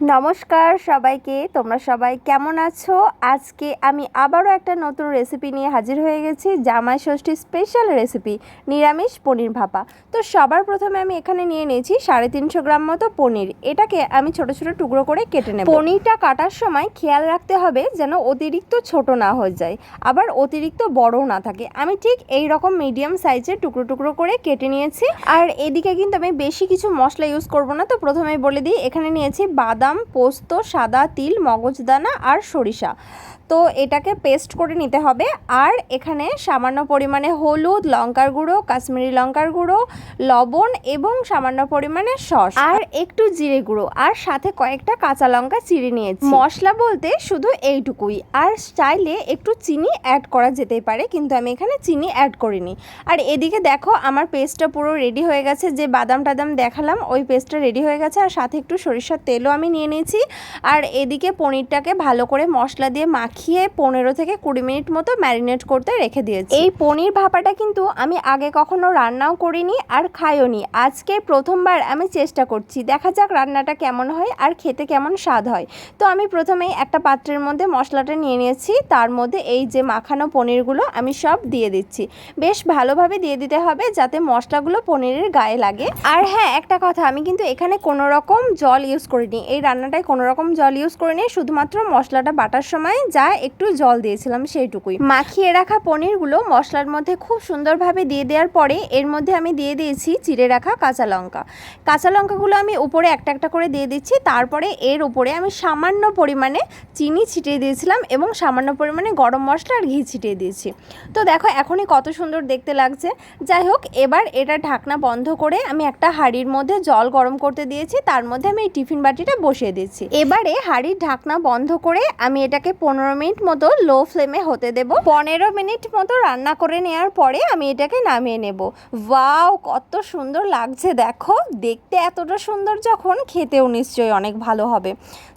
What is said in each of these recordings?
নমস্কার সবাইকে, তোমরা সবাই কেমন আছো? আজকে আমি আবারও একটা নতুন রেসিপি নিয়ে হাজির হয়ে গেছি, জামাই ষষ্ঠী স্পেশাল রেসিপি নিরামিষ পনির ভাপা। তো সবার প্রথমে আমি এখানে নিয়ে নিয়েছি সাড়ে তিনশো গ্রাম মতো পনির। এটাকে আমি ছোট ছোট টুকরো করে কেটে নেব। পনিরটা কাটার সময় খেয়াল রাখতে হবে যেন অতিরিক্ত ছোট না হয়ে যায়, আবার অতিরিক্ত বড়ও না থাকে। আমি ঠিক এই রকম মিডিয়াম সাইজের টুকরো টুকরো করে কেটে নিয়েছি। আর এদিকে কিন্তু আমি বেশি কিছু মশলা ইউজ করব না, তো প্রথমে বলে দিই, এখানে নিয়েছি বাদাম পোস্ত, সাদা তিল, মগজদানা আর সরিষা। তো এটাকে পেস্ট করে নিতে হবে। আর এখানে সামান্য পরিমাণে হলুদ, লঙ্কার গুঁড়ো, কাশ্মীরি লঙ্কার গুঁড়ো, লবণ এবং সামান্য পরিমাণে সস। আর একটু জিরে গুঁড়ো। আর সাথে কয়েকটা কাঁচা লঙ্কা চিড়ে নিয়েছি। মশলা বলতে শুধু এইটুকুই। আর চাইলে একটু চিনি অ্যাড করা যেতেই পারে, কিন্তু আমি এখানে চিনি অ্যাড করিনি। আর এদিকে দেখো, আমার পেস্টটা পুরো রেডি হয়ে গেছে। যে বাদাম টাদাম দেখালাম, ওই পেস্টটা রেডি হয়ে গেছে। আর সাথে একটু সরিষার তেলও আমি নিয়ে নিয়েছি। আর এদিকে পনিরটাকে ভালো করে মশলা দিয়ে মাখিয়ে পনেরো থেকে কুড়ি মিনিট মতো ম্যারিনেট করতে রেখে দিয়েছি। এই পনির ভাপাটা কিন্তু আমি আগে কখনো রান্নাও করিনি আর খাইওনি। আজকে প্রথমবার আমি চেষ্টা করছি। দেখা যাক রান্নাটা কেমন হয় আর খেতে কেমন স্বাদ হয়। তো আমি প্রথমেই একটা পাত্রের মধ্যে মশলাটা নিয়ে নিয়েছি। তার মধ্যে এই যে মাখানো পনিরগুলো আমি সব দিয়ে দিচ্ছি। বেশ ভালোভাবে দিয়ে দিতে হবে যাতে মশলাগুলো পনিরের গায়ে লাগে। আর হ্যাঁ একটা কথা, আমি কিন্তু এখানে কোনো রকম জল ইউজ করিনি। এই রান্নাটায় কোনো রকম জল ইউজ করিনি শুধুমাত্র মশলাটা বাটার সময় যা একটু জল দিয়েছিলাম সেইটুকুই। মাখিয়ে রাখা পনিরগুলো মশলার মধ্যে খুব সুন্দরভাবে দিয়ে দেওয়ার পরে এর মধ্যে আমি দিয়ে দিয়েছি চিড়ে রাখা কাঁচা লঙ্কা। কাঁচা লঙ্কাগুলো আমি উপরে একটা একটা করে দিয়ে দিচ্ছি, তারপরে এর উপরে আমি সামান্য পরিমাণে চিনি ছিটিয়ে দিয়েছিলাম এবং সামান্য পরিমাণে গরম মশলা আর ঘি ছিটিয়ে দিয়েছি। তো দেখো এখনই কত সুন্দর দেখতে লাগছে। যাই হোক, এবার এটা ঢাকনা বন্ধ করে আমি একটা হাঁড়ির মধ্যে জল গরম করতে দিয়েছি, তার মধ্যে আমি এই টিফিন বাটিটা বসিয়ে দিচ্ছি। এবারে হাঁড়ির ঢাকনা বন্ধ করে আমি এটাকে পনেরো মিনিট মতো লো ফ্লেমে হতে দেব। পনেরো মিনিট মতো রান্না করে নেওয়ার পরে আমি এটাকে নামিয়ে নেব। ওয়াও, কত সুন্দর লাগছে দেখো। দেখতে এতটা সুন্দর যখন, খেতেও নিশ্চয়ই অনেক ভালো হবে।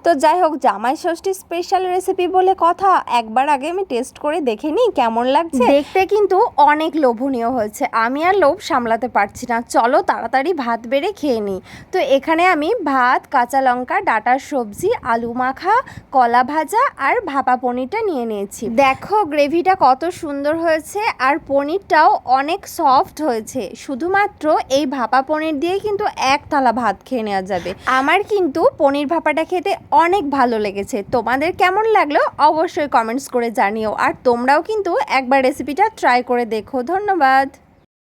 তো যাই হোক, জামাই ষষ্ঠী স্পেশাল রেসিপি বলে কথা, একবার আগে আমি টেস্ট করে দেখে নিই কেমন লাগছে। দেখতে কিন্তু অনেক লোভনীয় হয়েছে। আমি আর লোভ সামলাতে পারছি না। চলো তাড়াতাড়ি ভাত বেড়ে খেয়ে নিই। তো এখানে আমি ভাত, কাঁচা লঙ্কা ডাটার সবজি, আলু মাখা, কলা ভাজা আর ভাপা পনিরটা নিয়ে নিয়েছি। দেখো, গ্রেভিটা কত সুন্দর হয়েছে আর পনিরটাও অনেক সফট হয়েছে। শুধুমাত্র এই ভাপা পনির দিয়ে কিন্তু এক থালা ভাত খেয়ে নেওয়া যাবে। আমার কিন্তু পনির ভাপাটা খেতে অনেক ভালো লেগেছে। তোমাদের কেমন লাগল অবশ্যই কমেন্টস করে জানিও। আর তোমরাও কিন্তু একবার রেসিপিটা ট্রাই করে দেখো। ধন্যবাদ।